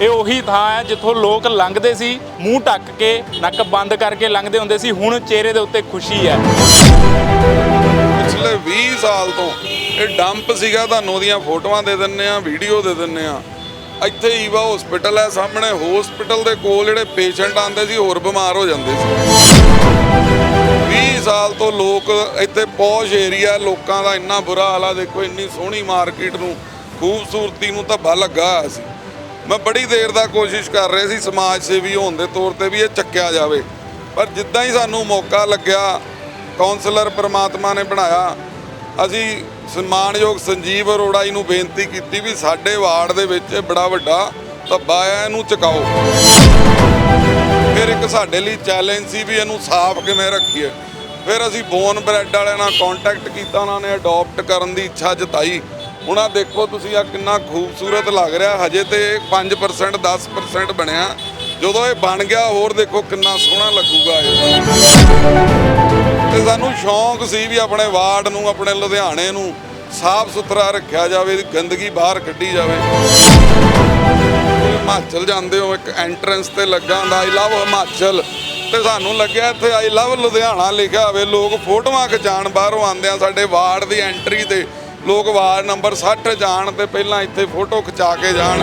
ਇਹ ਉਹੀ ਥਾਂ ਹੈ ਜਿੱਥੋਂ ਲੋਕ ਲੰਘਦੇ ਸੀ, ਮੂੰਹ ਢੱਕ ਕੇ, ਨੱਕ ਬੰਦ ਕਰਕੇ ਲੰਘਦੇ ਹੁੰਦੇ ਸੀ, ਹੁਣ ਚਿਹਰੇ ਦੇ ਉੱਤੇ ਖੁਸ਼ੀ ਹੈ। ਪਿਛਲੇ 20 ਸਾਲ ਤੋਂ ਇਹ ਡੰਪ ਸੀਗਾ, ਤੁਹਾਨੂੰ ਉਹਦੀਆਂ ਫੋਟੋਆਂ ਦੇ ਦਿੰਨੇ ਆ ਵੀਡੀਓ ਦੇ ਦਿੰਨੇ ਆ ਇੱਥੇ ਈਵਾ ਹਸਪੀਟਲ ਹੈ, ਸਾਹਮਣੇ ਹਸਪੀਟਲ ਦੇ ਕੋਲ ਜਿਹੜੇ ਪੇਸ਼ੈਂਟ ਆਉਂਦੇ ਸੀ, ਹੋਰ ਬਿਮਾਰ ਹੋ ਜਾਂਦੇ ਸੀ। 20 ਸਾਲ ਤੋਂ ਲੋਕ ਇੱਥੇ ਪੌਸ਼ ਏਰੀਆ, ਲੋਕਾਂ ਦਾ ਇੰਨਾ ਬੁਰਾ ਹਾਲ ਆ, ਦੇਖੋ ਇੰਨੀ ਸੋਹਣੀ ਮਾਰਕੀਟ ਨੂੰ, ਖੂਬਸੂਰਤੀ ਨੂੰ ਧੱਬਾ ਲੱਗਾ ਹੋਇਆ ਸੀ। ਮੈਂ ਬੜੀ ਦੇਰ ਦਾ ਕੋਸ਼ਿਸ਼ ਕਰ ਰਿਹਾ ਸੀ ਸਮਾਜ ਸੇਵੀ ਹੋਣ ਦੇ ਤੌਰ ਤੇ ਵੀ ਇਹ ਚੱਕਿਆ ਜਾਵੇ। ਪਰ ਜਿੱਦਾਂ ਹੀ ਸਾਨੂੰ ਮੌਕਾ ਲੱਗਿਆ ਕਾਉਂਸਲਰ ਪਰਮਾਤਮਾ ਨੇ ਬਣਾਇਆ, ਅਸੀਂ ਸਨਮਾਨਯੋਗ ਸੰਜੀਵ ਅਰੋੜਾ ਜੀ ਨੂੰ ਬੇਨਤੀ ਕੀਤੀ ਵੀ ਸਾਡੇ ਵਾਰਡ ਦੇ ਵਿੱਚ ਬੜਾ ਵੱਡਾ ਧੱਬਾ ਹੈ ਇਹਨੂੰ ਚੁਕਾਓ। ਫਿਰ ਇੱਕ ਸਾਡੇ ਲਈ ਚੈਲੰਜ ਸੀ ਵੀ ਇਹਨੂੰ ਸਾਫ਼ ਕਿਵੇਂ ਰੱਖੀਏ। ਫਿਰ ਅਸੀਂ ਬੋਨ ਬ੍ਰੈਡ ਵਾਲਿਆਂ ਨਾਲ ਕੰਟੈਕਟ ਕੀਤਾ, ਉਹਨਾਂ ਨੇ ਅਡਾਪਟ ਕਰਨ ਦੀ ਇੱਛਾ ਜਤਾਈ। ਹੁਣ ਆਹ ਦੇਖੋ ਤੁਸੀਂ ਆ ਕਿੰਨਾ ਖੂਬਸੂਰਤ ਲੱਗ ਰਿਹਾ। ਹਜੇ ਤੇ 5% 10% ਬਣਿਆ। ਜਦੋਂ ਇਹ ਬਣ ਗਿਆ, ਹੋਰ ਦੇਖੋ ਕਿੰਨਾ ਸੋਹਣਾ ਲੱਗੂਗਾ ਇਹ। ਤੇ ਸਾਨੂੰ ਸ਼ੌਂਕ ਸੀ ਵੀ ਆਪਣੇ ਵਾਰਡ ਨੂੰ, ਆਪਣੇ ਲੁਧਿਆਣੇ ਨੂੰ ਸਾਫ਼ ਸੁਥਰਾ ਰੱਖਿਆ ਜਾਵੇ ਗੰਦਗੀ ਬਾਹਰ ਕੱਢੀ ਜਾਵੇ। ਹਿਮਾਚਲ ਜਾਂਦੇ ਹੋ, ਇੱਕ ਐਂਟਰੈਂਸ ਤੇ ਲੱਗਾ ਹੁੰਦਾ ਆਈ ਲਵ ਹਿਮਾਚਲ। ਤੇ ਸਾਨੂੰ ਲੱਗਿਆ ਇੱਥੇ ਆਈ ਲਵ ਲੁਧਿਆਣਾ ਲਿਖਿਆ ਹੋਵੇ, ਲੋਕ ਫੋਟੋਆਂ ਖਿਚਾਣ ਬਾਹਰੋਂ ਆਉਂਦੇ ਆ ਸਾਡੇ ਵਾਰਡ ਦੀ ਐਂਟਰੀ ਤੇ। ਲੋਕ ਵਾਰਡ ਨੰਬਰ 60 ਜਾਣ ਤੇ ਪਹਿਲਾਂ ਇੱਥੇ ਫੋਟੋ ਖਿਚਾ ਕੇ ਜਾਣ।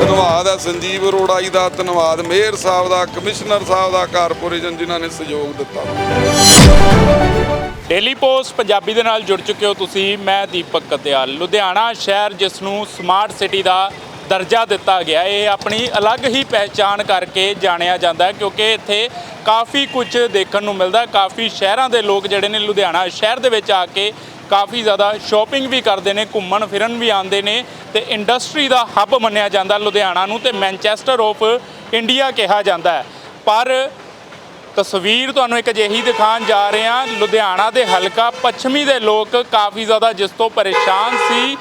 ਧੰਨਵਾਦ ਹੈ ਸੰਜੀਵ ਅਰੋੜਾ ਜੀ ਦਾ, ਧੰਨਵਾਦ ਮੇਅਰ ਸਾਹਿਬ ਦਾ, ਕਮਿਸ਼ਨਰ ਸਾਹਿਬ ਦਾ, ਕਾਰਪੋਰੇਸ਼ਨ ਜਿਨ੍ਹਾਂ ਨੇ ਸਹਿਯੋਗ ਦਿੱਤਾ। ਡੇਲੀ ਪੋਸਟ ਪੰਜਾਬੀ ਦੇ ਨਾਲ ਜੁੜ ਚੁੱਕੇ ਹੋ ਤੁਸੀਂ, ਮੈਂ ਦੀਪਕ ਕਤਿਆਲ। ਲੁਧਿਆਣਾ ਸ਼ਹਿਰ ਜਿਸ ਨੂੰ ਸਮਾਰਟ ਸਿਟੀ ਦਾ ਦਰਜਾ ਦਿੱਤਾ ਗਿਆ, ਇਹ ਆਪਣੀ ਅਲੱਗ ਹੀ ਪਹਿਚਾਣ ਕਰਕੇ ਜਾਣਿਆ ਜਾਂਦਾ ਕਿਉਂਕਿ ਇੱਥੇ ਕਾਫੀ ਕੁਝ ਦੇਖਣ ਨੂੰ ਮਿਲਦਾ ਕਾਫੀ ਸ਼ਹਿਰਾਂ ਦੇ ਲੋਕ ਜਿਹੜੇ ਨੇ ਲੁਧਿਆਣਾ ਸ਼ਹਿਰ ਦੇ ਵਿੱਚ ਆ ਕੇ ਕਾਫੀ ਜ਼ਿਆਦਾ ਸ਼ਾਪਿੰਗ ਵੀ ਕਰਦੇ ਨੇ, ਘੁੰਮਣ ਫਿਰਨ ਵੀ ਆਉਂਦੇ ਨੇ ਤੇ ਇੰਡਸਟਰੀ ਦਾ ਹੱਬ ਮੰਨਿਆ ਜਾਂਦਾ ਲੁਧਿਆਣਾ ਨੂੰ ਤੇ ਮੈਨਚੈਸਟਰ ਆਫ ਇੰਡੀਆ ਕਿਹਾ ਜਾਂਦਾ ਹੈ। ਪਰ ਤਸਵੀਰ ਤੁਹਾਨੂੰ ਇੱਕ ਅਜਿਹੀ ਦਿਖਾਉਣ ਜਾ ਰਹੇ ਹਾਂ, ਲੁਧਿਆਣਾ ਦੇ ਹਲਕਾ ਪੱਛਮੀ ਦੇ ਲੋਕ ਕਾਫੀ ਜ਼ਿਆਦਾ ਜਿਸ ਤੋਂ ਪਰੇਸ਼ਾਨ ਸੀ,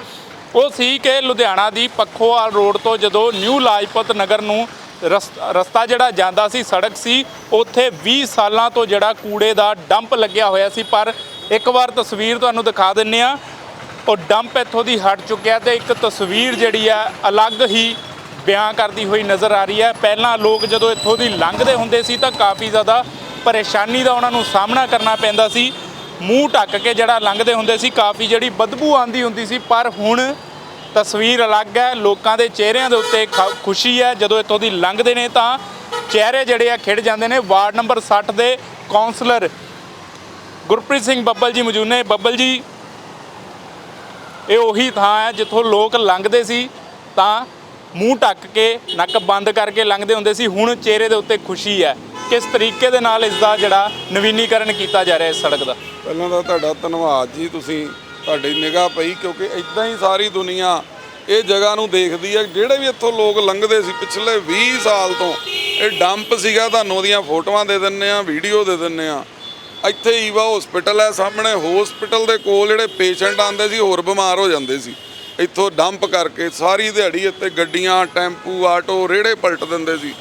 ਉਹ ਸੀ ਕਿ ਲੁਧਿਆਣਾ ਦੀ ਪੱਖੋਵਾਲ ਰੋਡ ਤੋਂ ਜਦੋਂ ਨਿਊ ਲਾਜਪਤ ਨਗਰ ਨੂੰ ਰਸ- ਰਸਤਾ ਜਿਹੜਾ ਜਾਂਦਾ ਸੀ, ਸੜਕ ਸੀ, ਉੱਥੇ 20 ਸਾਲਾਂ ਤੋਂ ਜਿਹੜਾ ਕੂੜੇ ਦਾ ਡੰਪ ਲੱਗਿਆ ਹੋਇਆ ਸੀ, ਪਰ ਇੱਕ ਵਾਰ ਤਸਵੀਰ ਤੁਹਾਨੂੰ ਦਿਖਾ ਦਿੰਨੇ ਆ। ਉਹ ਡੰਪ ਇੱਥੋਂ ਦੀ ਹਟ ਚੁੱਕਿਆ ਤੇ ਇੱਕ ਤਸਵੀਰ ਜਿਹੜੀ ਆ, ਅਲੱਗ ਹੀ ਬਿਆਨ ਕਰਦੀ ਹੋਈ ਨਜ਼ਰ ਆ ਰਹੀ ਹੈ ਪਹਿਲਾਂ ਲੋਕ ਜਦੋਂ ਇੱਥੋਂ ਦੀ ਲੰਘਦੇ ਹੁੰਦੇ ਸੀ ਤਾਂ ਕਾਫੀ ਜ਼ਿਆਦਾ ਪਰੇਸ਼ਾਨੀ ਦਾ ਉਹਨਾਂ ਨੂੰ ਸਾਹਮਣਾ ਕਰਨਾ ਪੈਂਦਾ ਸੀ। ਮੂੰਹ ਢੱਕ ਕੇ ਜਿਹੜਾ ਲੰਘਦੇ ਹੁੰਦੇ ਸੀ, ਕਾਫੀ ਜਿਹੜੀ ਬਦਬੂ ਆਂਦੀ ਹੁੰਦੀ ਸੀ। ਪਰ ਹੁਣ ਤਸਵੀਰ ਅਲੱਗ ਹੈ, ਲੋਕਾਂ ਦੇ ਚਿਹਰਿਆਂ ਦੇ ਉੱਤੇ ਖ- ਖੁਸ਼ੀ ਹੈ। ਜਦੋਂ ਇੱਥੋਂ ਦੀ ਲੰਘਦੇ ਨੇ ਤਾਂ ਚਿਹਰੇ ਜਿਹੜੇ ਆ ਖਿੜ ਜਾਂਦੇ ਨੇ। ਵਾਰਡ ਨੰਬਰ 60 ਦੇ ਕਾਉਂਸਲਰ ਗੁਰਪ੍ਰੀਤ ਸਿੰਘ ਬੱਬਲ ਜੀ ਮੌਜੂਦ ਬੱਬਲ ਜੀ, ਇਹ ਉਹੀ ਥਾਂ ਹੈ ਜਿੱਥੋਂ ਲੋਕ ਲੰਘਦੇ ਸੀ, ਤਾਂ ਮੂੰਹ ਢੱਕ ਕੇ, ਨੱਕ ਬੰਦ ਕਰਕੇ ਲੰਘਦੇ ਹੁੰਦੇ ਸੀ। ਹੁਣ ਚਿਹਰੇ ਦੇ ਉੱਤੇ ਖੁਸ਼ੀ ਹੈ। ਕਿਸ ਤਰੀਕੇ ਦੇ ਨਾਲ ਇਸ ਦਾ ਜਿਹੜਾ ਨਵੀਨੀਕਰਨ ਕੀਤਾ ਜਾ ਰਿਹਾ ਇਸ ਸੜਕ ਦਾ? ਪਹਿਲਾਂ ਤਾਂ ਤੁਹਾਡਾ ਧੰਨਵਾਦ ਜੀ, ਤੁਸੀਂ ਤੁਹਾਡੀ ਨਿਗਾਹ ਪਈ, ਕਿਉਂਕਿ ਇਦਾਂ ਹੀ ਸਾਰੀ ਦੁਨੀਆ ਇਹ ਜਗ੍ਹਾ ਨੂੰ ਦੇਖਦੀ ਹੈ, ਜਿਹੜੇ ਵੀ ਇੱਥੋਂ ਲੋਕ ਲੰਘਦੇ ਸੀ ਪਿਛਲੇ 20 ਸਾਲ ਤੋਂ। ਇਹ ਡੰਪ ਸੀਗਾ, ਤੁਹਾਨੂੰ ਉਹਦੀਆਂ ਫੋਟੋਆਂ ਦੇ ਦਿੰਨੇ ਆ ਵੀਡੀਓ ਦੇ ਦਿੰਨੇ ਆ ਇੱਥੇ ਈਵਾ ਹਸਪੀਟਲ ਹੈ, ਸਾਹਮਣੇ ਹਸਪੀਟਲ ਦੇ ਕੋਲ ਜਿਹੜੇ ਪੇਸ਼ੈਂਟ ਆਉਂਦੇ ਸੀ, ਹੋਰ ਬਿਮਾਰ ਹੋ ਜਾਂਦੇ ਸੀ। ਇੱਥੋਂ ਡੰਪ ਕਰਕੇ ਸਾਰੀ ਦਿਹਾੜੀ ਇੱਥੇ ਗੱਡੀਆਂ, ਟੈਂਪੂ, ਆਟੋ ਰੇੜੇ ਪਲਟ ਦਿੰਦੇ ਸੀ।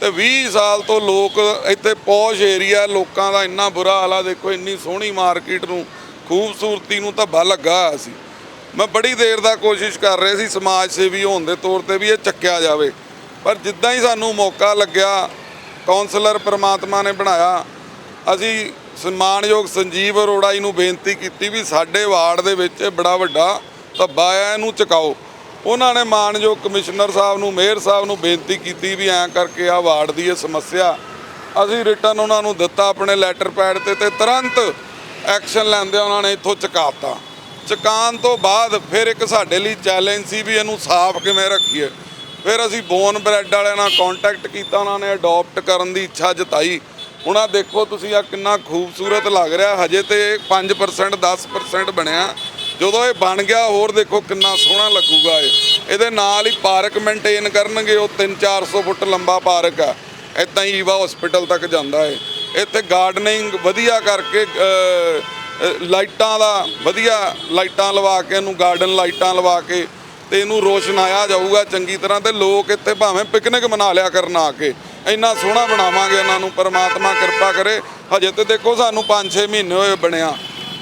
ਤੇ 20 ਸਾਲ ਤੋਂ ਲੋਕ ਇੱਥੇ ਪੌਸ਼ ਏਰੀਆ ਲੋਕਾਂ ਦਾ ਇੰਨਾ ਬੁਰਾ ਹਾਲਾ ਦੇਖੋ ਇੰਨੀ ਸੋਹਣੀ ਮਾਰਕੀਟ ਨੂੰ, ਖੂਬਸੂਰਤੀ ਨੂੰ ਧੱਬਾ ਲੱਗਾ ਹੋਇਆ ਸੀ। ਮੈਂ ਬੜੀ ਦੇਰ ਦਾ ਕੋਸ਼ਿਸ਼ ਕਰ ਰਿਹਾ ਸੀ ਸਮਾਜ ਸੇਵੀ ਹੋਣ ਦੇ ਤੌਰ ਤੇ ਵੀ ਇਹ ਚੱਕਿਆ ਜਾਵੇ। ਪਰ ਜਿੱਦਾਂ ਹੀ ਸਾਨੂੰ ਮੌਕਾ ਲੱਗਿਆ ਕਾਉਂਸਲਰ ਪਰਮਾਤਮਾ ਨੇ ਬਣਾਇਆ, ਅਸੀਂ ਸਨਮਾਨਯੋਗ ਸੰਜੀਵ ਅਰੋੜਾ ਜੀ ਨੂੰ ਬੇਨਤੀ ਕੀਤੀ ਵੀ ਸਾਡੇ ਵਾਰਡ ਦੇ ਵਿੱਚ ਇਹ ਬੜਾ ਵੱਡਾ ਧੱਬਾ ਹੈ, ਇਹਨੂੰ ਚੁਕਾਓ ਉਹਨਾਂ ਨੇ ਮਾਨਯੋਗ ਕਮਿਸ਼ਨਰ ਸਾਹਿਬ ਨੂੰ, ਮੇਅਰ ਸਾਹਿਬ ਨੂੰ ਬੇਨਤੀ ਕੀਤੀ ਵੀ ਐਂ ਕਰਕੇ ਆ ਵਾਰਡ ਦੀ ਇਹ ਸਮੱਸਿਆ ਅਸੀਂ ਰਿਟਰਨ ਉਹਨਾਂ ਨੂੰ ਦਿੱਤਾ ਆਪਣੇ ਲੈਟਰ ਪੈਡ ਤੇ ਤੇ ਤੁਰੰਤ ਐਕਸ਼ਨ ਲੈਂਦੇ ਉਹਨਾਂ ਨੇ ਇੱਥੋਂ ਚੁਕਾਤਾ ਚੁਕਾਉਣ ਤੋਂ ਬਾਅਦ ਫਿਰ ਇੱਕ ਸਾਡੇ ਲਈ ਚੈਲੰਜ ਸੀ ਵੀ ਇਹਨੂੰ ਸਾਫ਼ ਕਿਵੇਂ ਰੱਖੀਏ। ਫਿਰ ਅਸੀਂ ਬੋਨ ਬ੍ਰੈਡ ਵਾਲਿਆਂ ਨਾਲ ਕੰਟੈਕਟ ਕੀਤਾ, ਉਹਨਾਂ ਨੇ ਅਡਾਪਟ ਕਰਨ ਦੀ ਇੱਛਾ ਜਤਾਈ। ਹੁਣ ਆ ਦੇਖੋ ਤੁਸੀਂ ਆ ਕਿੰਨਾ ਖੂਬਸੂਰਤ ਲੱਗ ਰਿਹਾ। ਹਜੇ ਤੇ 5% 10% ਬਣਿਆ। ਜਦੋਂ ਇਹ ਬਣ ਗਿਆ, ਹੋਰ ਦੇਖੋ ਕਿੰਨਾ ਸੋਹਣਾ ਲੱਗੂਗਾ ਇਹ। ਇਹਦੇ ਨਾਲ ਹੀ ਪਾਰਕ ਮੇਨਟੇਨ ਕਰਨਗੇ, ਉਹ 3-400 ਫੁੱਟ ਲੰਬਾ ਪਾਰਕ ਆ। ਇਦਾਂ ਹੀ ਈਵਾ ਹਸਪੀਟਲ ਤੱਕ ਜਾਂਦਾ ਏ ਇੱਥੇ ਗਾਰਡਨਿੰਗ ਵਧੀਆ ਕਰਕੇ ਲਾਈਟਾਂ ਦਾ ਵਧੀਆ ਲਾਈਟਾਂ ਲਵਾ ਕੇ ਇਹਨੂੰ ਗਾਰਡਨ ਲਾਈਟਾਂ ਲਵਾ ਕੇ ਤੇ ਇਹਨੂੰ ਰੋਸ਼ਨਾਇਆ ਜਾਊਗਾ, ਚੰਗੀ ਤਰ੍ਹਾਂ ਤੇ ਲੋਕ ਇੱਥੇ ਭਾਵੇਂ ਪਿਕਨਿਕ ਮਨਾ ਲਿਆ ਕਰਨ ਆ ਕੇ। ਇੰਨਾ ਸੋਹਣਾ ਬਣਾਵਾਂਗੇ ਇਹਨਾਂ ਨੂੰ, ਪਰਮਾਤਮਾ ਕਿਰਪਾ ਕਰੇ। ਹਜੇ ਤੇ ਦੇਖੋ ਸਾਨੂੰ 5-6 ਮਹੀਨੇ ਹੋਏ ਬਣਿਆ।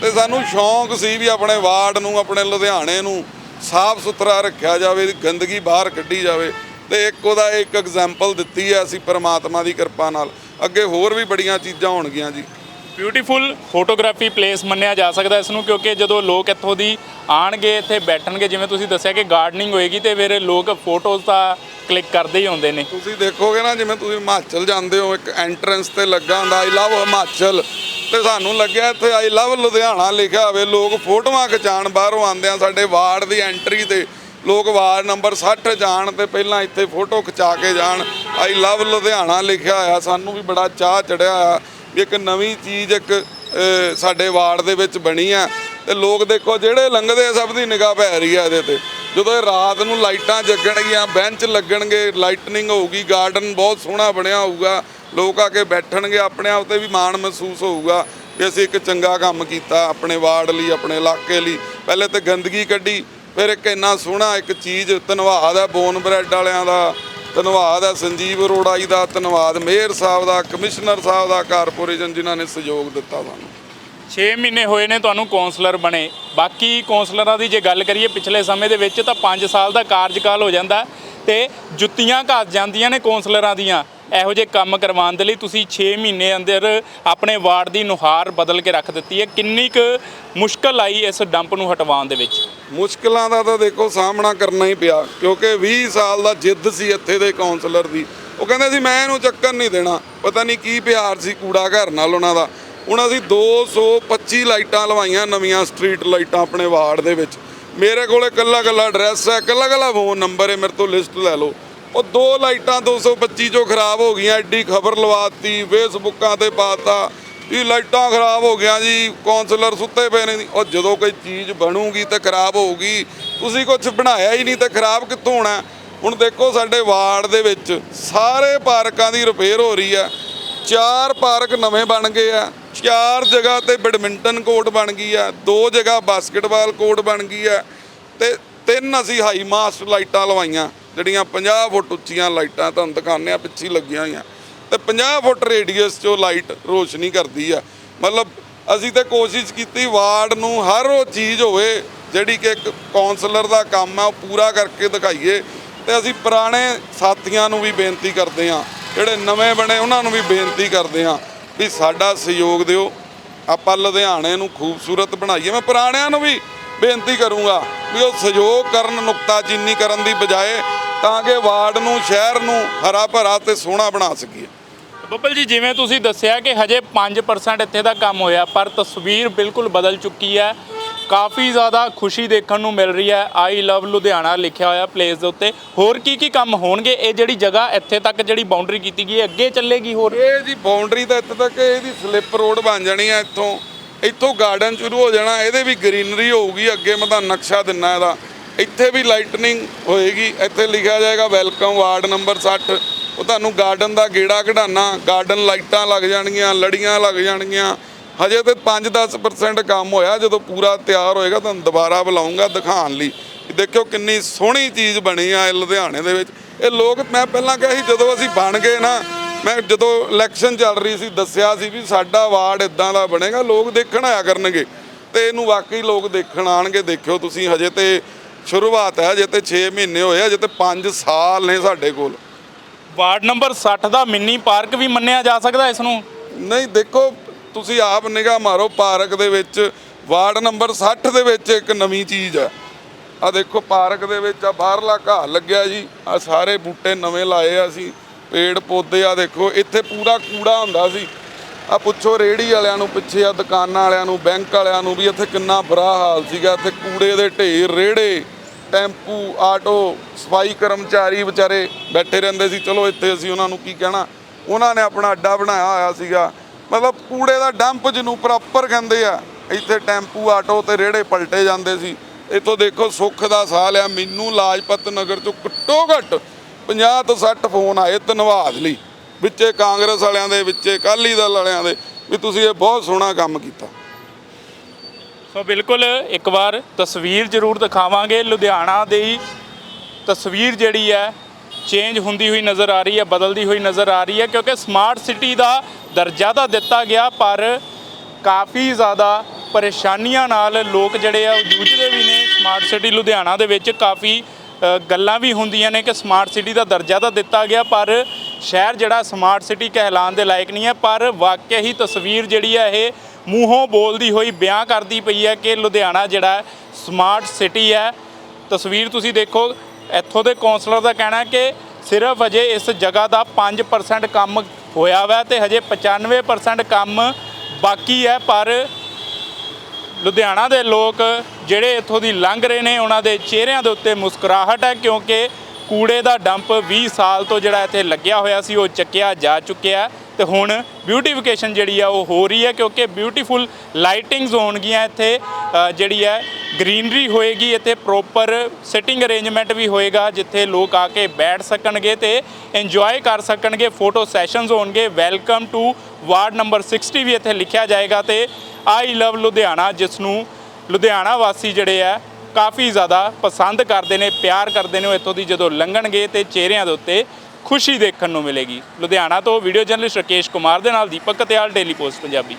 ਤੇ ਸਾਨੂੰ ਸ਼ੌਂਕ ਸੀ ਵੀ ਆਪਣੇ ਵਾਰਡ ਨੂੰ, ਆਪਣੇ ਲੁਧਿਆਣੇ ਨੂੰ ਸਾਫ਼ ਸੁਥਰਾ ਰੱਖਿਆ ਜਾਵੇ ਗੰਦਗੀ ਬਾਹਰ ਕੱਢੀ ਜਾਵੇ। ਤੇ ਇੱਕ ਉਹਦਾ ਇੱਕ ਐਗਜ਼ਾਮਪਲ ਦਿੱਤੀ ਹੈ ਅਸੀਂ ਪਰਮਾਤਮਾ ਦੀ ਕਿਰਪਾ ਨਾਲ। ਅੱਗੇ ਹੋਰ ਵੀ ਬੜੀਆਂ ਚੀਜ਼ਾਂ ਹੋਣਗੀਆਂ ਜੀ। ਬਿਊਟੀਫੁਲ ਫੋਟੋਗ੍ਰਾਫੀ ਪਲੇਸ ਮੰਨਿਆ ਜਾ ਸਕਦਾ ਇਸ ਨੂੰ, ਕਿਉਂਕਿ ਜਦੋਂ ਲੋਕ ਇੱਥੋਂ ਦੀ ਆਣਗੇ ਇੱਥੇ ਬੈਠਣਗੇ, ਜਿਵੇਂ ਤੁਸੀਂ ਦੱਸਿਆ ਕਿ ਗਾਰਡਨਿੰਗ ਹੋਏਗੀ, ਤੇ ਫਿਰ ਲੋਕ ਫੋਟੋਜ਼ ਤਾਂ ਕਲਿੱਕ ਕਰਦੇ ਹੀ ਹੁੰਦੇ ਨੇ। ਤੁਸੀਂ ਦੇਖੋਗੇ ਨਾ, ਜਿਵੇਂ ਤੁਸੀਂ ਹਿਮਾਚਲ ਜਾਂਦੇ ਹੋ, ਇੱਕ ਐਂਟਰੈਂਸ ਤੇ ਲੱਗਾ ਹੁੰਦਾ ਆਈ ਲਵ ਹਿਮਾਚਲ ਤੇ ਸਾਨੂੰ ਲੱਗਿਆ ਇੱਥੇ ਆਈ ਲਵ ਲੁਧਿਆਣਾ ਲਿਖਿਆ ਹੋਵੇ। ਲੋਕ ਫੋਟੋਆਂ ਖਿਚਾਣ ਬਾਹਰੋਂ ਆਉਂਦੇ ਆ, ਸਾਡੇ ਵਾਰਡ ਦੀ ਐਂਟਰੀ ਤੇ। ਲੋਕ ਵਾਰਡ ਨੰਬਰ 60 ਜਾਣ ਤੇ ਪਹਿਲਾਂ ਇੱਥੇ ਫੋਟੋ ਖਿਚਾ ਕੇ ਜਾਣ। ਆਈ ਲਵ ਲੁਧਿਆਣਾ ਲਿਖਿਆ ਹੋਇਆ, ਸਾਨੂੰ ਵੀ ਬੜਾ ਚਾਹ ਚੜਿਆ ਆ ਵੀ ਇੱਕ ਨਵੀਂ ਚੀਜ਼ ਇੱਕ ਸਾਡੇ ਵਾਰਡ ਦੇ ਵਿੱਚ ਬਣੀ ਆ। ਤੇ ਲੋਕ ਦੇਖੋ ਜਿਹੜੇ ਲੰਘਦੇ ਆ ਸਭ ਦੀ ਨਿਗਾਹ ਪੈ ਰਹੀ ਆ ਇਹਦੇ ਤੇ। ਜਦੋਂ ਇਹ ਰਾਤ ਨੂੰ ਲਾਈਟਾਂ ਜਗਣਗੀਆਂ, ਬੈਂਚ ਲੱਗਣਗੇ, ਲਾਈਟਨਿੰਗ ਹੋਊਗੀ, ਗਾਰਡਨ ਬਹੁਤ ਸੋਹਣਾ ਬਣਿਆ ਹੋਊਗਾ। ਲੋਕ ਆ ਕੇ ਬੈਠਣਗੇ, ਆਪਣੇ ਆਪ ਤੇ ਵੀ ਮਾਣ ਮਹਿਸੂਸ ਹੋਊਗਾ ਕਿ ਅਸੀਂ ਇੱਕ ਚੰਗਾ ਕੰਮ ਕੀਤਾ ਆਪਣੇ ਵਾਰਡ ਲਈ, ਆਪਣੇ ਇਲਾਕੇ ਲਈ। ਪਹਿਲੇ ਤੇ ਗੰਦਗੀ ਕੱਢੀ, ਫਿਰ ਇੱਕ ਇੰਨਾ ਸੋਹਣਾ ਇੱਕ ਚੀਜ਼, ਧੰਨਵਾਦ ਹੈ ਬੋਨ ਬ੍ਰੈਡ ਵਾਲਿਆਂ ਦਾ। ਧੰਨਵਾਦ ਹੈ ਸੰਜੀਵ ਅਰੋੜਾ ਜੀ ਦਾ, ਧੰਨਵਾਦ। ਮੇਅਰ ਸਾਹਿਬ ਦਾ, ਕਮਿਸ਼ਨਰ ਸਾਹਿਬ ਦਾ, ਕਾਰਪੋਰੇਸ਼ਨ ਜਿਨ੍ਹਾਂ ਨੇ ਸਹਿਯੋਗ ਦਿੱਤਾ ਸਾਨੂੰ। 6 ਮਹੀਨੇ ਹੋਏ ਨੇ ਤੁਹਾਨੂੰ ਕੌਂਸਲਰ ਬਣੇ। ਬਾਕੀ ਕੌਂਸਲਰਾਂ ਦੀ ਜੇ ਗੱਲ ਕਰੀਏ, ਪਿਛਲੇ ਸਮੇਂ ਦੇ ਵਿੱਚ ਤਾਂ 5 ਸਾਲ ਦਾ ਕਾਰਜਕਾਲ ਹੋ ਜਾਂਦਾ ਤੇ ਜੁੱਤੀਆਂ ਘਸ ਜਾਂਦੀਆਂ ਨੇ ਕੌਂਸਲਰਾਂ ਦੀਆਂ। ਇਹੋ ਜਿਹੇ ਕੰਮ ਕਰਵਾਉਣ ਦੇ ਲਈ ਤੁਸੀਂ 6 ਮਹੀਨੇ ਅੰਦਰ ਆਪਣੇ ਵਾਰਡ ਦੀ ਨੁਹਾਰ ਬਦਲ ਕੇ ਰੱਖ ਦਿੱਤੀ ਹੈ। ਕਿੰਨੀ ਕੁ ਮੁਸ਼ਕਲ ਆਈ ਇਸ ਡੰਪ ਨੂੰ ਹਟਵਾਉਣ ਦੇ ਵਿੱਚ? ਮੁਸ਼ਕਲਾਂ ਦਾ ਤਾਂ ਦੇਖੋ ਸਾਹਮਣਾ ਕਰਨਾ ਹੀ ਪਿਆ, ਕਿਉਂਕਿ 20 ਸਾਲ ਦਾ ਜਿੱਦ ਸੀ ਇੱਥੇ ਦੇ ਕਾਉਂਸਲਰ ਦੀ। ਉਹ ਕਹਿੰਦੇ ਸੀ, ਮੈਂ ਇਹਨੂੰ ਚੱਕਰ ਨਹੀਂ ਦੇਣਾ, ਪਤਾ ਨਹੀਂ ਕੀ ਪਿਆਰ ਸੀ ਕੂੜਾ ਘਰ ਨਾਲ ਉਹਨਾਂ ਦਾ। ਹੁਣ ਅਸੀਂ 225 ਲਾਈਟਾਂ ਲਵਾਈਆਂ ਨਵੀਆਂ ਸਟਰੀਟ ਲਾਈਟਾਂ ਆਪਣੇ ਵਾਰਡ ਦੇ ਵਿੱਚ। ਮੇਰੇ ਕੋਲੇ ਕੱਲਾ ਕੱਲਾ ਐਡਰੈਸ ਹੈ ਕੱਲਾ ਕੱਲਾ ਫੋਨ ਨੰਬਰ ਹੈ, ਮੇਰੇ ਤੋਂ ਲਿਸਟ ਲੈ ਲਓ। ਉਹ ਦੋ ਲਾਈਟਾਂ 225 ਚੋਂ ਖਰਾਬ ਹੋ ਗਈਆਂ, ਐਡੀ ਖਬਰ ਲਵਾਤੀ, ਫੇਸਬੁੱਕਾਂ ਤੇ ਪਾਤਾ ਇਹ ਲਾਈਟਾਂ ਖਰਾਬ ਹੋ ਗਿਆ ਜੀ ਕਾਉਂਸਲਰ ਸੁੱਤੇ ਪਏ ਨੇ ਉਹ ਜਦੋਂ ਕੋਈ ਚੀਜ਼ ਬਣੂਗੀ ਤੇ ਖਰਾਬ ਹੋਊਗੀ, ਤੁਸੀਂ ਕੁਝ ਬਣਾਇਆ ਹੀ ਨਹੀਂ ਤੇ ਖਰਾਬ ਕਿੱਥੋਂ ਹੋਣਾ? ਹੁਣ ਦੇਖੋ ਸਾਡੇ ਵਾਰਡ ਦੇ ਵਿੱਚ ਸਾਰੇ ਪਾਰਕਾਂ ਦੀ ਰਿਪੇਅਰ ਹੋ ਰਹੀ ਆ। ਚਾਰ ਪਾਰਕ ਨਵੇਂ ਬਣ ਗਏ ਆ। ਚਾਰ ਜਗ੍ਹਾ ਤੇ ਬੈਡਮਿੰਟਨ ਕੋਰਟ ਬਣ ਗਈ ਆ। ਦੋ ਜਗ੍ਹਾ ਬਾਸਕਟਬਾਲ ਕੋਰਟ ਬਣ ਗਈ ਆ। ਤੇ ਤਿੰਨ ਅਸੀਂ ਹਾਈ ਮਾਸਟ ਲਾਈਟਾਂ ਲਵਾਈਆਂ। ਜਿਹੜੀਆਂ 50 ਫੁੱਟ ਉੱਚੀਆਂ ਲਾਈਟਾਂ ਤੁਹਾਨੂੰ ਦਿਖਾਉਂਦੇ ਆ ਪਿੱਛੇ ਲੱਗੀਆਂ ਹੋਈਆਂ। ਤੇ 50 ਫੁੱਟ ਰੇਡੀਅਸ 'ਚੋਂ ਲਾਈਟ ਰੋਸ਼ਨੀ ਕਰਦੀ ਆ। ਮਤਲਬ ਅਸੀਂ ਤੇ ਕੋਸ਼ਿਸ਼ ਕੀਤੀ ਵਾਰਡ ਨੂੰ ਹਰ ਉਹ ਚੀਜ਼ ਹੋਵੇ, ਜਿਹੜੀ ਕਿ ਇੱਕ ਕਾਉਂਸਲਰ ਦਾ ਕੰਮ ਆ, ਉਹ ਪੂਰਾ ਕਰਕੇ ਦਿਖਾਈਏ। ਤੇ ਅਸੀਂ ਪੁਰਾਣੇ ਸਾਥੀਆਂ ਨੂੰ ਵੀ ਬੇਨਤੀ ਕਰਦੇ ਹਾਂ, ਜਿਹੜੇ ਨਵੇਂ ਬਣੇ ਉਹਨਾਂ ਨੂੰ ਵੀ ਬੇਨਤੀ ਕਰਦੇ ਹਾਂ ਵੀ ਸਾਡਾ ਸਹਿਯੋਗ ਦਿਓ। ਆਪਾਂ ਲੁਧਿਆਣੇ ਨੂੰ ਖੂਬਸੂਰਤ ਬਣਾਈਏ। ਮੈਂ ਪੁਰਾਣਿਆਂ ਨੂੰ ਵੀ ਬੇਨਤੀ ਕਰੂੰਗਾ ਵੀ ਉਹ ਸਹਿਯੋਗ ਕਰਨ ਨੁਕਤਾਚੀਨੀ ਕਰਨ ਦੀ ਬਜਾਏ ਤਾਂ ਕਿ ਵਾਰਡ ਨੂੰ ਸ਼ਹਿਰ ਨੂੰ ਹਰਾ ਭਰਾ ਤੇ ਸੋਹਣਾ ਬਣਾ ਸਕੀਏ। ਬੱਬਲ ਜੀ ਜਿਵੇਂ ਤੁਸੀਂ ਦੱਸਿਆ ਕਿ ਹਜੇ 5% ਇੱਥੇ ਦਾ ਕੰਮ ਹੋਇਆ ਪਰ ਤਸਵੀਰ ਬਿਲਕੁਲ ਬਦਲ ਚੁੱਕੀ ਹੈ। ਕਾਫੀ ਜ਼ਿਆਦਾ ਖੁਸ਼ੀ ਦੇਖਣ ਨੂੰ ਮਿਲ ਰਹੀ ਹੈ। ਆਈ ਲਵ ਲੁਧਿਆਣਾ ਲਿਖਿਆ ਹੋਇਆ ਪਲੇਸ ਦੇ ਉੱਤੇ। ਹੋਰ ਕੀ ਕੀ ਕੰਮ ਹੋਣਗੇ? ਇਹ ਜਿਹੜੀ ਜਗ੍ਹਾ ਇੱਥੇ ਤੱਕ ਜਿਹੜੀ ਬਾਉਂਡਰੀ ਕੀਤੀ ਗਈ ਹੈ ਅੱਗੇ ਚੱਲੇਗੀ ਹੋਰ? ਇਹ ਜੀ ਬਾਉਂਡਰੀ ਤਾਂ ਇੱਥੇ ਤੱਕ ਇਹਦੀ ਸਲਿੱਪ ਰੋਡ ਬਣ ਜਾਣੀ ਆ ਇੱਥੋਂ। ਇੱਥੋਂ ਗਾਰਡਨ ਸ਼ੁਰੂ ਹੋ ਜਾਣਾ ਇਹਦੇ ਵੀ ਗ੍ਰੀਨਰੀ ਹੋਊਗੀ ਅੱਗੇ ਮੈਂ ਤੁਹਾਨੂੰ ਨਕਸ਼ਾ ਦਿੰਨਾ ਇਹਦਾ। ਇੱਥੇ ਵੀ ਲਾਈਟਨਿੰਗ ਹੋਏਗੀ, ਇੱਥੇ ਲਿਖਿਆ ਜਾਏਗਾ ਵੈਲਕਮ ਵਾਰਡ ਨੰਬਰ 60 ਉਹ ਤੁਹਾਨੂੰ ਗਾਰਡਨ ਦਾ ਗੇੜਾ ਕਢਾਣਾ ਗਾਰਡਨ ਲਾਈਟਾਂ ਲੱਗ ਜਾਣਗੀਆਂ, ਲੜੀਆਂ ਲੱਗ ਜਾਣਗੀਆਂ। ਹਜੇ ਤੇ 5-10% ਕੰਮ ਹੋਇਆ, ਜਦੋਂ ਪੂਰਾ ਤਿਆਰ ਹੋਏਗਾ, ਤੁਹਾਨੂੰ ਦੁਬਾਰਾ ਬੁਲਾਉਂਗਾ ਦਿਖਾਉਣ ਲਈ। ਦੇਖਿਓ ਕਿੰਨੀ ਸੋਹਣੀ ਚੀਜ਼ ਬਣੀ ਆ ਇਹ ਲੁਧਿਆਣੇ ਦੇ ਵਿੱਚ। ਇਹ ਲੋਕ, ਮੈਂ ਪਹਿਲਾਂ ਕਿਹਾ ਸੀ, ਜਦੋਂ ਅਸੀਂ ਬਣ ਗਏ ਨਾ, ਮੈਂ ਜਦੋਂ ਇਲੈਕਸ਼ਨ ਚੱਲ ਰਹੀ ਸੀ, ਦੱਸਿਆ ਸੀ ਵੀ ਸਾਡਾ ਵਾਰਡ ਇਦਾਂ ਦਾ ਬਣੇਗਾ, ਲੋਕ ਦੇਖਣ ਆਇਆ ਕਰਨਗੇ। ਤੇ ਇਹਨੂੰ ਵਾਕਈ ਲੋਕ ਦੇਖਣ ਆਣਗੇ ਦੇਖਿਓ ਤੁਸੀਂ, ਹਜੇ ਤੇ ਸ਼ੁਰੂਆਤ ਹੈ ਹਜੇ ਤੇ 6 ਮਹੀਨੇ ਹੋਏ ਆ, ਹਜੇ ਤੇ 5 ਸਾਲ ਨੇ ਸਾਡੇ ਕੋਲ। ਵਾਰਡ ਨੰਬਰ 60 ਦਾ ਮਿੰਨੀ ਪਾਰਕ ਵੀ ਮੰਨਿਆ ਜਾ ਸਕਦਾ ਇਸ ਨੂੰ? ਨਹੀਂ ਦੇਖੋ ਤੁਸੀਂ ਆਪ ਨਿਗਾਹ ਮਾਰੋ ਪਾਰਕ ਦੇ ਵਿੱਚ ਵਾਰਡ ਨੰਬਰ 60 ਦੇ ਵਿੱਚ ਇੱਕ ਨਵੀਂ ਚੀਜ਼ ਆ ਆ ਦੇਖੋ ਪਾਰਕ ਦੇ ਵਿੱਚ ਆ ਬਾਹਰਲਾ ਘਾਹ ਲੱਗਿਆ ਜੀ ਆ ਸਾਰੇ ਬੂਟੇ ਨਵੇਂ ਲਾਏ ਆ ਅਸੀਂ ਪੇੜ ਪੌਦੇ ਆ ਦੇਖੋ ਇੱਥੇ ਪੂਰਾ ਕੂੜਾ ਹੁੰਦਾ ਸੀ। ਆ ਪੁੱਛੋ ਰੇੜੀ ਵਾਲਿਆਂ ਨੂੰ ਪਿੱਛੇ ਆ, ਦੁਕਾਨਾਂ ਵਾਲਿਆਂ ਨੂੰ, ਬੈਂਕ ਵਾਲਿਆਂ ਨੂੰ ਵੀ ਇੱਥੇ ਕਿੰਨਾ ਬੁਰਾ ਹਾਲ ਸੀਗਾ। ਇੱਥੇ ਕੂੜੇ ਦੇ ਢੇਰ ਰੇੜੇ ਟੈਂਪੂ, ਆਟੋ, ਸਫ਼ਾਈ ਕਰਮਚਾਰੀ ਵਿਚਾਰੇ ਬੈਠੇ ਰਹਿੰਦੇ ਸੀ। ਚਲੋ ਇੱਥੇ ਅਸੀਂ ਉਹਨਾਂ ਨੂੰ ਕੀ ਕਹਿਣਾ? ਉਹਨਾਂ ਨੇ ਆਪਣਾ ਅੱਡਾ ਬਣਾਇਆ ਹੋਇਆ ਸੀਗਾ। ਮਤਲਬ ਕੂੜੇ ਦਾ ਡੰਪ ਜਿਹਨੂੰ ਪ੍ਰੋਪਰ ਕਹਿੰਦੇ ਆ, ਇੱਥੇ ਟੈਂਪੂ, ਆਟੋ ਤੇ ਰੇੜੇ ਪਲਟੇ ਜਾਂਦੇ ਸੀ। ਇੱਥੋਂ ਦੇਖੋ ਸੁੱਖ ਦਾ ਸਾਲ ਆ। ਮੈਨੂੰ ਲਾਜਪਤ ਨਗਰ ਚੋਂ ਘੱਟੋ ਘੱਟ 50 ਤੋਂ 60 ਫੋਨ ਆਏ ਧੰਨਵਾਦ ਲਈ। ਵਿੱਚੇ ਕਾਂਗਰਸ ਵਾਲਿਆਂ ਦੇ, ਵਿੱਚੇ ਅਕਾਲੀ ਦਲ ਵਾਲਿਆਂ ਦੇ, ਵੀ ਤੁਸੀਂ ਇਹ ਬਹੁਤ ਸੋਹਣਾ ਕੰਮ ਕੀਤਾ। ਸੋ ਬਿਲਕੁਲ ਇੱਕ ਵਾਰ ਤਸਵੀਰ ਜ਼ਰੂਰ ਦਿਖਾਵਾਂਗੇ। ਲੁਧਿਆਣਾ ਦੀ ਤਸਵੀਰ ਜਿਹੜੀ ਹੈ ਚੇਂਜ ਹੁੰਦੀ ਹੋਈ ਨਜ਼ਰ ਆ ਰਹੀ ਹੈ, ਬਦਲਦੀ ਹੋਈ ਨਜ਼ਰ ਆ ਰਹੀ ਹੈ, ਕਿਉਂਕਿ ਸਮਾਰਟ ਸਿਟੀ ਦਾ ਦਰਜਾ ਤਾਂ ਦਿੱਤਾ ਗਿਆ, ਪਰ ਕਾਫੀ ਜ਼ਿਆਦਾ ਪਰੇਸ਼ਾਨੀਆਂ ਨਾਲ ਲੋਕ ਜਿਹੜੇ ਆ, ਉਹ ਜੂਝਦੇ ਵੀ ਨੇ। ਸਮਾਰਟ ਸਿਟੀ ਲੁਧਿਆਣਾ ਦੇ ਵਿੱਚ ਕਾਫੀ ਗੱਲਾਂ ਵੀ ਹੁੰਦੀਆਂ ਨੇ ਕਿ ਸਮਾਰਟ ਸਿਟੀ ਦਾ ਦਰਜਾ ਤਾਂ ਦਿੱਤਾ ਗਿਆ, ਪਰ ਸ਼ਹਿਰ ਜਿਹੜਾ ਸਮਾਰਟ ਸਿਟੀ ਕਹਿਲਾਉਣ ਦੇ ਲਾਇਕ ਨਹੀਂ ਹੈ, ਪਰ ਵਾਕਿਆ ਹੀ ਤਸਵੀਰ ਜਿਹੜੀ ਹੈ ਇਹ ਮੂੰਹੋਂ ਬੋਲਦੀ ਹੋਈ ਬਿਆਨ ਕਰਦੀ ਪਈ ਹੈ ਕਿ ਲੁਧਿਆਣਾ ਜਿਹੜਾ ਸਮਾਰਟ ਸਿਟੀ ਹੈ। ਤਸਵੀਰ ਤੁਸੀਂ ਦੇਖੋ, ਇੱਥੋਂ ਦੇ ਕੌਂਸਲਰ ਦਾ ਕਹਿਣਾ ਕਿ ਸਿਰਫ ਅਜੇ ਇਸ ਜਗ੍ਹਾ ਦਾ 5% ਕੰਮ ਹੋਇਆ ਵਾ ਤੇ ਹਜੇ 95% ਕੰਮ ਬਾਕੀ ਹੈ, ਪਰ ਲੁਧਿਆਣਾ ਦੇ ਲੋਕ ਜਿਹੜੇ ਇੱਥੋਂ ਦੀ ਲੰਘ ਰਹੇ ਨੇ, ਉਹਨਾਂ ਦੇ ਚਿਹਰਿਆਂ ਦੇ ਉੱਤੇ ਮੁਸਕਰਾਹਟ ਹੈ ਕਿਉਂਕਿ ਕੂੜੇ ਦਾ ਡੰਪ 20 ਸਾਲ ਤੋਂ ਜਿਹੜਾ ਇੱਥੇ ਲੱਗਿਆ ਹੋਇਆ ਸੀ, ਉਹ ਚੱਕਿਆ ਜਾ ਚੁੱਕਿਆ ਤੇ ਹੁਣ ਬਿਊਟੀਫਿਕੇਸ਼ਨ ਜਿਹੜੀ ਆ, ਉਹ ਹੋ ਰਹੀ ਹੈ ਕਿਉਂਕਿ ਬਿਊਟੀਫੁਲ ਲਾਈਟਿੰਗਸ ਹੋਣਗੀਆਂ ਇੱਥੇ ਜਿਹੜੀ ਹੈ ਗ੍ਰੀਨਰੀ ਹੋਏਗੀ, ਇੱਥੇ ਪ੍ਰੋਪਰ ਸਿਟਿੰਗ ਅਰੇਂਜਮੈਂਟ ਵੀ ਹੋਏਗਾ, ਜਿੱਥੇ ਲੋਕ ਆ ਕੇ ਬੈਠ ਸਕਣਗੇ ਤੇ ਇੰਜੋਏ ਕਰ ਸਕਣਗੇ ਫੋਟੋ ਸੈਸ਼ਨਸ ਹੋਣਗੇ ਵੈਲਕਮ ਟੂ ਵਾਰਡ ਨੰਬਰ 60 ਵੀ ਇੱਥੇ ਲਿਖਿਆ ਜਾਏਗਾ ਤੇ ਆਈ ਲਵ ਲੁਧਿਆਣਾ ਜਿਸ ਨੂੰ ਲੁਧਿਆਣਾ ਵਾਸੀ ਜਿਹੜੇ ਆ ਕਾਫੀ ਜ਼ਿਆਦਾ ਪਸੰਦ ਕਰਦੇ ਨੇ, ਪਿਆਰ ਕਰਦੇ ਨੇ ਉਹ ਇੱਥੋਂ ਦੀ ਜਦੋਂ ਲੰਘਣਗੇ ਤੇ ਚਿਹਰਿਆਂ ਦੇ ਉੱਤੇ ਖੁਸ਼ੀ ਦੇਖਣ ਨੂੰ ਮਿਲੇਗੀ। ਲੁਧਿਆਣਾ ਤੋਂ ਵੀਡੀਓ ਜਰਨਲਿਸਟ ਰਕੇਸ਼ ਕੁਮਾਰ ਦੇ ਨਾਲ ਦੀਪਕ ਕਤਿਆਲ ਡੇਲੀ ਪੋਸਟ ਪੰਜਾਬੀ।